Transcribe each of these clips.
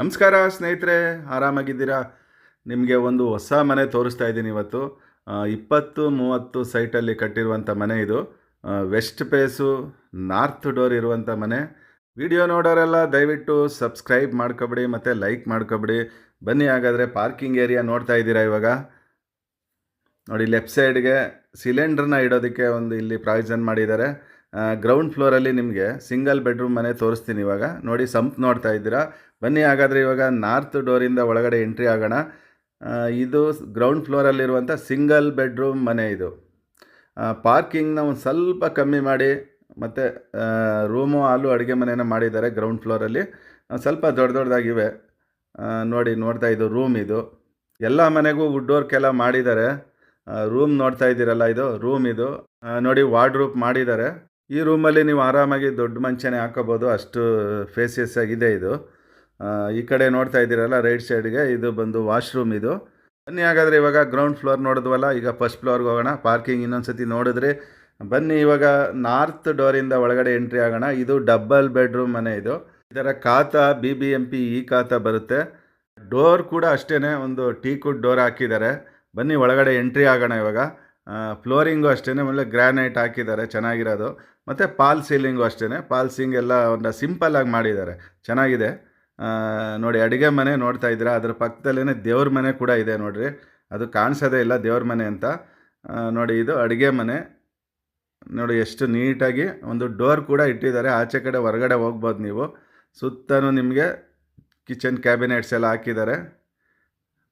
ನಮಸ್ಕಾರ ಸ್ನೇಹಿತರೆ, ಆರಾಮಾಗಿದ್ದೀರಾ? ನಿಮಗೆ ಒಂದು ಹೊಸ ಮನೆ ತೋರಿಸ್ತಾ ಇದ್ದೀನಿ ಇವತ್ತು. ಇಪ್ಪತ್ತು ಮೂವತ್ತು ಸೈಟಲ್ಲಿ ಕಟ್ಟಿರುವಂಥ ಮನೆ ಇದು. ವೆಸ್ಟ್ ಪೇಸು, ನಾರ್ತ್ ಡೋರ್ ಇರುವಂಥ ಮನೆ. ವಿಡಿಯೋ ನೋಡೋರೆಲ್ಲ ದಯವಿಟ್ಟು ಸಬ್ಸ್ಕ್ರೈಬ್ ಮಾಡ್ಕೊಬಿಡಿ ಮತ್ತು ಲೈಕ್ ಮಾಡ್ಕೊಬಿಡಿ. ಬನ್ನಿ ಹಾಗಾದರೆ ಪಾರ್ಕಿಂಗ್ ಏರಿಯಾ ನೋಡ್ತಾ ಇದ್ದೀರಾ ಇವಾಗ? ನೋಡಿ, ಲೆಫ್ಟ್ ಸೈಡ್ಗೆ ಸಿಲಿಂಡ್ರನ್ನ ಇಡೋದಕ್ಕೆ ಒಂದು ಇಲ್ಲಿ ಪ್ರಾವಿಷನ್ ಮಾಡಿದ್ದಾರೆ. ಗ್ರೌಂಡ್ ಫ್ಲೋರಲ್ಲಿ ನಿಮಗೆ ಸಿಂಗಲ್ ಬೆಡ್ರೂಮ್ ಮನೆ ತೋರಿಸ್ತೀನಿ ಇವಾಗ. ನೋಡಿ ಸಂಪ್ ನೋಡ್ತಾ ಇದ್ದೀರಾ. ಬನ್ನಿ, ಹಾಗಾದರೆ ಇವಾಗ ನಾರ್ತ್ ಡೋರಿಂದ ಒಳಗಡೆ ಎಂಟ್ರಿ ಆಗೋಣ. ಇದು ಗ್ರೌಂಡ್ ಫ್ಲೋರಲ್ಲಿರುವಂಥ ಸಿಂಗಲ್ ಬೆಡ್ರೂಮ್ ಮನೆ ಇದು. ಪಾರ್ಕಿಂಗ್ನ ಒಂದು ಸ್ವಲ್ಪ ಕಮ್ಮಿ ಮಾಡಿ, ಮತ್ತು ರೂಮು ಹಾಲು, ಅಡುಗೆ ಮನೆನ ಮಾಡಿದ್ದಾರೆ ಗ್ರೌಂಡ್ ಫ್ಲೋರಲ್ಲಿ ಸ್ವಲ್ಪ ದೊಡ್ಡ ದೊಡ್ಡದಾಗಿವೆ ನೋಡಿ, ನೋಡ್ತಾ ಇದು ರೂಮ್ ಇದು. ಎಲ್ಲ ಮನೆಗೂ ವುಡ್ ವರ್ಕ್ ಎಲ್ಲ ಮಾಡಿದ್ದಾರೆ. ರೂಮ್ ನೋಡ್ತಾ ಇದ್ದೀರಲ್ಲ ಇದು ರೂಮ್ ಇದು. ನೋಡಿ ವಾರ್ಡ್ರೂಪ್ ಮಾಡಿದ್ದಾರೆ. ಈ ರೂಮಲ್ಲಿ ನೀವು ಆರಾಮಾಗಿ ದೊಡ್ಡ ಮಂಚನೇ ಹಾಕೋಬೋದು. ಅಷ್ಟು ಫೇಸಿಯಸ್ ಆಗಿದೆ ಇದು. ಈ ಕಡೆ ನೋಡ್ತಾ ಇದ್ದೀರಲ್ಲ, ರೈಟ್ ಸೈಡ್ಗೆ ಇದು ಬಂದು ವಾಶ್ರೂಮ್ ಇದು. ಬನ್ನಿ ಹಾಗಾದರೆ ಇವಾಗ ಗ್ರೌಂಡ್ ಫ್ಲೋರ್ ನೋಡಿದ್ವಲ್ಲ, ಈಗ ಫಸ್ಟ್ ಫ್ಲೋರ್ಗೆ ಹೋಗೋಣ. ಪಾರ್ಕಿಂಗ್ ಇನ್ನೊಂದು ಸತಿ ನೋಡಿದ್ರೆ, ಬನ್ನಿ ಇವಾಗ ನಾರ್ತ್ ಡೋರಿಂದ ಒಳಗಡೆ ಎಂಟ್ರಿ ಆಗೋಣ. ಇದು ಡಬ್ಬಲ್ ಬೆಡ್ರೂಮ್ ಮನೆ ಇದು. ಇದರ ಖಾತ ಬಿ ಬಿ ಎಂ ಪಿ ಈ ಖಾತ ಬರುತ್ತೆ. ಡೋರ್ ಕೂಡ ಅಷ್ಟೇ ಒಂದು ಟೀ ಕುಡ್ ಡೋರ್ ಹಾಕಿದ್ದಾರೆ. ಬನ್ನಿ ಒಳಗಡೆ ಎಂಟ್ರಿ ಆಗೋಣ ಇವಾಗ. ಫ್ಲೋರಿಂಗು ಅಷ್ಟೇ ಒಳ್ಳೆ ಗ್ರಾನೈಟ್ ಹಾಕಿದ್ದಾರೆ, ಚೆನ್ನಾಗಿರೋದು. ಮತ್ತು ಪಾಲ್ ಸೀಲಿಂಗು ಅಷ್ಟೇ ಪಾಲ್ ಸೀಲಿಂಗ್ ಎಲ್ಲ ಒಂದು ಸಿಂಪಲ್ಲಾಗಿ ಮಾಡಿದ್ದಾರೆ. ಚೆನ್ನಾಗಿದೆ. ನೋಡಿ ಅಡುಗೆ ಮನೆ ನೋಡ್ತಾ ಇದ್ದೀರಾ? ಅದ್ರ ಪಕ್ಕದಲ್ಲೇ ದೇವ್ರ ಮನೆ ಕೂಡ ಇದೆ ನೋಡಿರಿ. ಅದು ಕಾಣಿಸೋದೇ ಇಲ್ಲ ದೇವ್ರ ಮನೆ ಅಂತ. ನೋಡಿ ಇದು ಅಡುಗೆ ಮನೆ. ನೋಡಿ ಎಷ್ಟು ನೀಟಾಗಿ ಒಂದು ಡೋರ್ ಕೂಡ ಇಟ್ಟಿದ್ದಾರೆ. ಆಚೆ ಕಡೆ ಹೊರಗಡೆ ಹೋಗ್ಬೋದು ನೀವು. ಸುತ್ತಲೂ ನಿಮಗೆ ಕಿಚನ್ ಕ್ಯಾಬಿನೆಟ್ಸ್ ಎಲ್ಲ ಹಾಕಿದ್ದಾರೆ.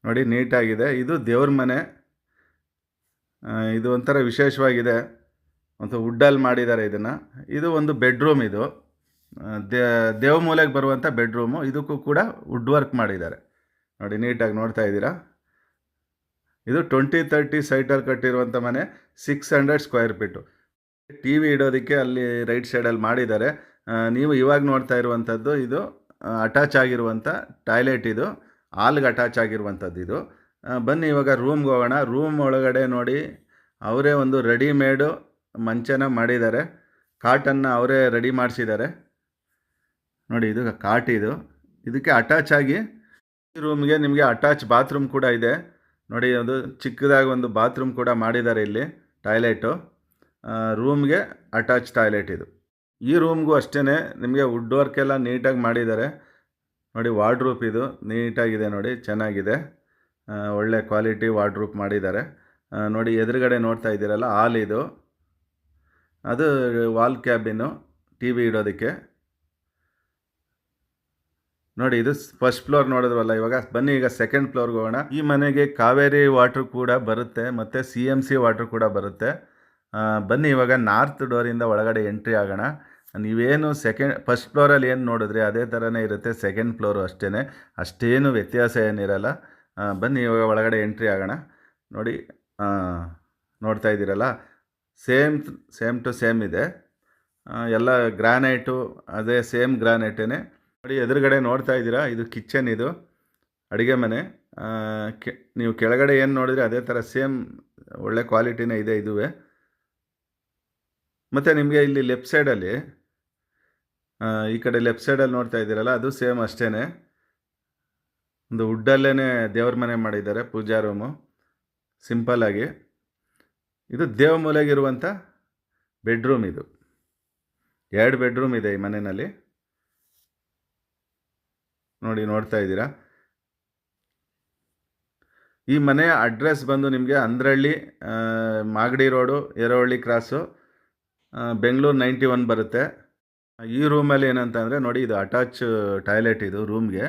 ನೋಡಿ ನೀಟಾಗಿದೆ. ಇದು ದೇವ್ರ ಮನೆ. ಇದು ಒಂಥರ ವಿಶೇಷವಾಗಿದೆ. ಒಂದು ವುಡ್ಡಲ್ಲಿ ಮಾಡಿದ್ದಾರೆ ಇದನ್ನು. ಇದು ಒಂದು ಬೆಡ್ರೂಮ್ ಇದು. ದೇವ ಮೂಲೆಗೆ ಬರುವಂಥ ಬೆಡ್ರೂಮು. ಇದಕ್ಕೂ ಕೂಡ ವುಡ್ ವರ್ಕ್ ಮಾಡಿದ್ದಾರೆ. ನೋಡಿ, ನೀಟಾಗಿ ನೋಡ್ತಾ ಇದ್ದೀರಾ? ಇದು ಟ್ವೆಂಟಿ ತರ್ಟಿ ಸೈಟಲ್ಲಿ ಕಟ್ಟಿರುವಂಥ ಮನೆ, six hundred square feet. T V ಇಡೋದಕ್ಕೆ ಅಲ್ಲಿ ರೈಟ್ ಸೈಡಲ್ಲಿ ಮಾಡಿದ್ದಾರೆ. ನೀವು ಇವಾಗ ನೋಡ್ತಾ ಇರುವಂಥದ್ದು ಇದು ಅಟ್ಯಾಚ್ ಆಗಿರುವಂಥ ಟಾಯ್ಲೆಟ್ ಇದು. ಹಾಲ್ಗೆ ಅಟ್ಯಾಚ್ ಆಗಿರುವಂಥದ್ದು ಇದು. ಬನ್ನಿ ಇವಾಗ ರೂಮ್ಗೆ ಹೋಗೋಣ. ರೂಮ್ ಒಳಗಡೆ ನೋಡಿ, ಅವರೇ ಒಂದು ರೆಡಿಮೇಡು ಮಂಚನ ಮಾಡಿದ್ದಾರೆ. ಕಾಟನ್ನು ಅವರೇ ರೆಡಿ ಮಾಡಿಸಿದ್ದಾರೆ. ನೋಡಿ, ಇದು ಕಾಟ್ ಇದು. ಇದಕ್ಕೆ ಅಟ್ಯಾಚ್ ಆಗಿ ಈ ರೂಮ್ಗೆ ನಿಮಗೆ ಅಟ್ಯಾಚ್ ಬಾತ್ರೂಮ್ ಕೂಡ ಇದೆ. ನೋಡಿ, ಅದು ಚಿಕ್ಕದಾಗಿ ಒಂದು ಬಾತ್ರೂಮ್ ಕೂಡ ಮಾಡಿದ್ದಾರೆ ಇಲ್ಲಿ ಟಾಯ್ಲೆಟು ರೂಮ್ಗೆ ಅಟ್ಯಾಚ್ ಟಾಯ್ಲೆಟ್ ಇದು. ಈ ರೂಮ್ಗೂ ಅಷ್ಟೇ ನಿಮಗೆ ವುಡ್ ವರ್ಕ್ ಎಲ್ಲ ನೀಟಾಗಿ ಮಾಡಿದ್ದಾರೆ. ನೋಡಿ ವಾರ್ಡ್ರೂಪ್ ಇದು ನೀಟಾಗಿದೆ ನೋಡಿ, ಚೆನ್ನಾಗಿದೆ. ಒಳ್ಳೆ ಕ್ವಾಲಿಟಿ ವಾರ್ಡ್ರೂಪ್ ಮಾಡಿದ್ದಾರೆ. ನೋಡಿ, ಎದುರುಗಡೆ ನೋಡ್ತಾ ಇದ್ದೀರಲ್ಲ, ಹಾಲ್ ಇದು. ಅದು ವಾಲ್ ಕ್ಯಾಬಿನು ಟಿ ವಿ ಇಡೋದಕ್ಕೆ. ನೋಡಿ, ಇದು ಫಸ್ಟ್ ಫ್ಲೋರ್ ನೋಡಿದ್ರಲ್ಲ, ಇವಾಗ ಬನ್ನಿ, ಈಗ ಸೆಕೆಂಡ್ ಫ್ಲೋರ್ಗೆ ಹೋಗೋಣ. ಈ ಮನೆಗೆ ಕಾವೇರಿ ವಾಟ್ರ್ ಕೂಡ ಬರುತ್ತೆ, ಮತ್ತು ಸಿ ಎಂ ಸಿ ವಾಟ್ರ್ ಕೂಡ ಬರುತ್ತೆ. ಬನ್ನಿ, ಇವಾಗ ನಾರ್ತ್ ಡೋರಿಂದ ಒಳಗಡೆ ಎಂಟ್ರಿ ಆಗೋಣ. ನೀವೇನು ಸೆಕೆಂಡ್, ಫಸ್ಟ್ ಫ್ಲೋರಲ್ಲಿ ಏನು ನೋಡಿದ್ರಿ, ಅದೇ ಥರನೇ ಇರುತ್ತೆ, ಸೆಕೆಂಡ್ ಫ್ಲೋರು ಅಷ್ಟೇ ಅಷ್ಟೇನು ವ್ಯತ್ಯಾಸ ಏನಿರಲ್ಲ. ಬನ್ನಿ, ಇವಾಗ ಒಳಗಡೆ ಎಂಟ್ರಿ ಆಗೋಣ. ನೋಡಿ ನೋಡ್ತಾ ಇದ್ದೀರಲ್ಲ? ಸೇಮ್ ಸೇಮ್ ಟು ಸೇಮ್ ಇದೆ. ಎಲ್ಲ ಗ್ರಾನೈಟು, ಅದೇ ಸೇಮ್ ಗ್ರಾನೈಟೇ ನೋಡಿ ಎದುರುಗಡೆ ನೋಡ್ತಾ ಇದ್ದೀರಾ? ಇದು ಕಿಚನ್ ಇದು, ಅಡುಗೆ ಮನೆ. ನೀವು ಕೆಳಗಡೆ ಏನು ನೋಡಿದ್ರೆ ಅದೇ ಥರ ಸೇಮ್ ಒಳ್ಳೆ ಕ್ವಾಲಿಟಿನೇ ಇದೆ ಇದುವೇ. ಮತ್ತು ನಿಮಗೆ ಇಲ್ಲಿ ಲೆಫ್ಟ್ ಸೈಡಲ್ಲಿ ಈ ಕಡೆ ಲೆಫ್ಟ್ ಸೈಡಲ್ಲಿ ನೋಡ್ತಾ ಇದ್ದೀರಲ್ಲ, ಅದು ಸೇಮ್ ಅಷ್ಟೇ ಒಂದು ವುಡ್ಡಲ್ಲೇ ದೇವ್ರ ಮನೆ ಮಾಡಿದ್ದಾರೆ ಪೂಜಾ ರೂಮು ಸಿಂಪಲ್ಲಾಗಿ ಇದು ದೇವ ಮೂಲೆಗಿರುವಂಥ ಬೆಡ್ರೂಮ್ ಇದು. ಎರಡು ಬೆಡ್ರೂಮ್ ಇದೆ ಈ ಮನೆಯಲ್ಲಿ. ನೋಡಿ ನೋಡ್ತಾ ಇದ್ದೀರಾ? ಈ ಮನೆಯ ಅಡ್ರೆಸ್ ಬಂದು ನಿಮಗೆ Andrahalli Magadi road Eravalli cross Bengaluru ninety one ಬರುತ್ತೆ. ಈ ರೂಮಲ್ಲಿ ಏನಂತಂದರೆ ನೋಡಿ ಇದು ಅಟ್ಯಾಚ್ ಟಾಯ್ಲೆಟ್ ಇದು ರೂಮ್ಗೆ.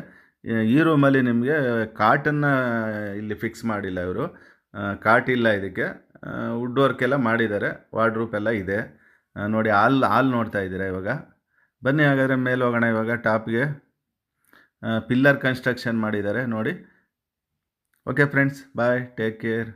ಈ ರೂಮಲ್ಲಿ ನಿಮಗೆ ಕಾಟನ್ನು ಇಲ್ಲಿ ಫಿಕ್ಸ್ ಮಾಡಿಲ್ಲ ಇವರು. ಕಾಟಿಲ್ಲ ಇದಕ್ಕೆ. ವುಡ್ ವರ್ಕ್ ಎಲ್ಲ ಮಾಡಿದ್ದಾರೆ ವಾರ್ಡ್ರೂಪ್ ಎಲ್ಲ ಇದೆ. ನೋಡಿ ಹಾಲ್ ಹಾಲ್ ನೋಡ್ತಾ ಇದ್ದೀರಾ ಇವಾಗ? ಬನ್ನಿ ಹಾಗಾದರೆ ಮೇಲೆ ಹೋಗೋಣ ಇವಾಗ ಟಾಪ್ಗೆ ಪಿಲ್ಲರ್ ಕನ್ಸ್ಟ್ರಕ್ಷನ್ ಮಾಡಿದ್ದಾರೆ, ನೋಡಿ. Okay friends bye take care